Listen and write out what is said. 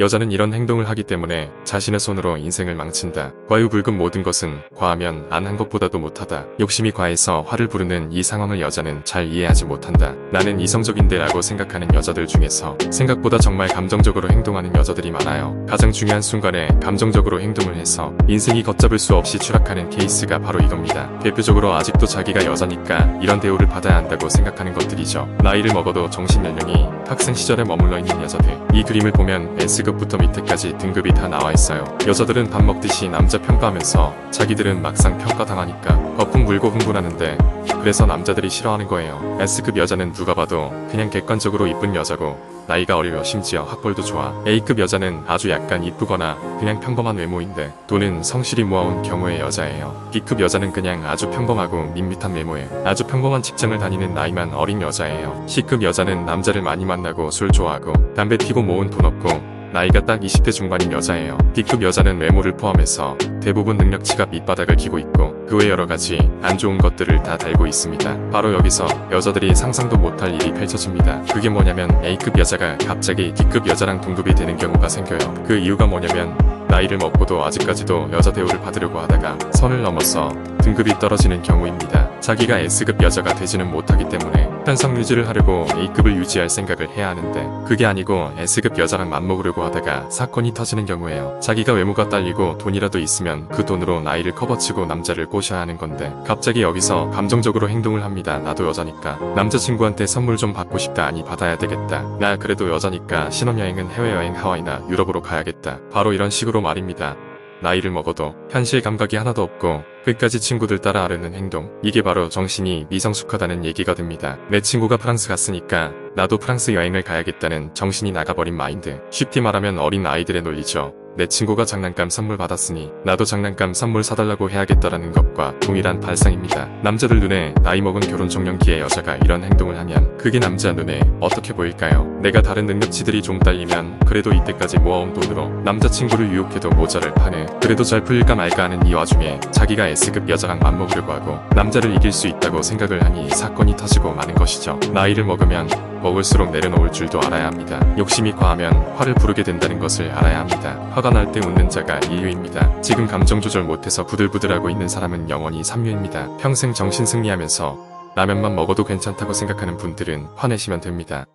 여자는 이런 행동을 하기 때문에 자신의 손으로 인생을 망친다. 과유불급 모든 것은 과하면 안 한 것보다도 못하다. 욕심이 과해서 화를 부르는 이 상황을 여자는 잘 이해하지 못한다. 나는 이성적인데 라고 생각하는 여자들 중에서 생각보다 정말 감정적으로 행동하는 여자들이 많아요. 가장 중요한 순간에 감정적으로 행동을 해서 인생이 걷잡을 수 없이 추락하는 케이스가 바로 이겁니다. 대표적으로 아직도 자기가 여자니까 이런 대우를 받아야 한다고 생각하는 것들이죠. 나이를 먹어도 정신연령이 학생 시절에 머물러 있는 여자들. 이 그림을 보면 S 급부터 밑에까지 등급이 다 나와 있어요. 여자들은 밥 먹듯이 남자 평가하면서 자기들은 막상 평가당하니까 거품 물고 흥분하는데 그래서 남자들이 싫어하는 거예요. S급 여자는 누가 봐도 그냥 객관적으로 이쁜 여자고 나이가 어리며 심지어 학벌도 좋아. A급 여자는 아주 약간 이쁘거나 그냥 평범한 외모인데 돈은 성실히 모아온 경우의 여자예요. B급 여자는 그냥 아주 평범하고 밋밋한 외모에 아주 평범한 직장을 다니는 나이만 어린 여자예요. C급 여자는 남자를 많이 만나고 술 좋아하고 담배 피고 모은 돈 없고 나이가 딱 20대 중반인 여자예요. B급 여자는 외모를 포함해서 대부분 능력치가 밑바닥을 기고 있고 그 외 여러 가지 안 좋은 것들을 다 달고 있습니다. 바로 여기서 여자들이 상상도 못할 일이 펼쳐집니다. 그게 뭐냐면 A급 여자가 갑자기 D급 여자랑 동급이 되는 경우가 생겨요. 그 이유가 뭐냐면 나이를 먹고도 아직까지도 여자 대우를 받으려고 하다가 선을 넘어서 등급이 떨어지는 경우입니다. 자기가 S급 여자가 되지는 못하기 때문에 현상 유지를 하려고 A급을 유지할 생각을 해야 하는데 그게 아니고 S급 여자랑 맞먹으려고 하다가 사건이 터지는 경우에요. 자기가 외모가 딸리고 돈이라도 있으면 그 돈으로 나이를 커버치고 남자를 꼬셔야 하는 건데 갑자기 여기서 감정적으로 행동을 합니다. 나도 여자니까 남자친구한테 선물 좀 받고 싶다 아니 받아야 되겠다. 나 그래도 여자니까 신혼여행은 해외여행 하와이나 유럽으로 가야겠다. 바로 이런 식으로 말입니다. 나이를 먹어도 현실 감각이 하나도 없고 끝까지 친구들 따라 하려는 행동. 이게 바로 정신이 미성숙하다는 얘기가 됩니다. 내 친구가 프랑스 갔으니까 나도 프랑스 여행을 가야겠다는 정신이 나가버린 마인드. 쉽게 말하면 어린 아이들의 논리죠. 내 친구가 장난감 선물 받았으니 나도 장난감 선물 사달라고 해야겠다라는 것과 동일한 발상입니다. 남자들 눈에 나이 먹은 결혼 정년기의 여자가 이런 행동을 하면 그게 남자 눈에 어떻게 보일까요? 내가 다른 능력치들이 좀 딸리면 그래도 이때까지 모아온 돈으로 남자친구를 유혹해도 모자를 파네. 그래도 잘 풀릴까 말까 하는 이 와중에 자기가 S급 여자랑 맞먹으려고 하고 남자를 이길 수 있다고 생각을 하니 사건이 터지고 마는 것이죠. 나이를 먹으면 먹을수록 내려놓을 줄도 알아야 합니다. 욕심이 과하면 화를 부르게 된다는 것을 알아야 합니다. 화가 날 때 웃는 자가 인류입니다. 지금 감정 조절 못해서 부들부들하고 있는 사람은 영원히 삼류입니다. 평생 정신 승리하면서 라면만 먹어도 괜찮다고 생각하는 분들은 화내시면 됩니다.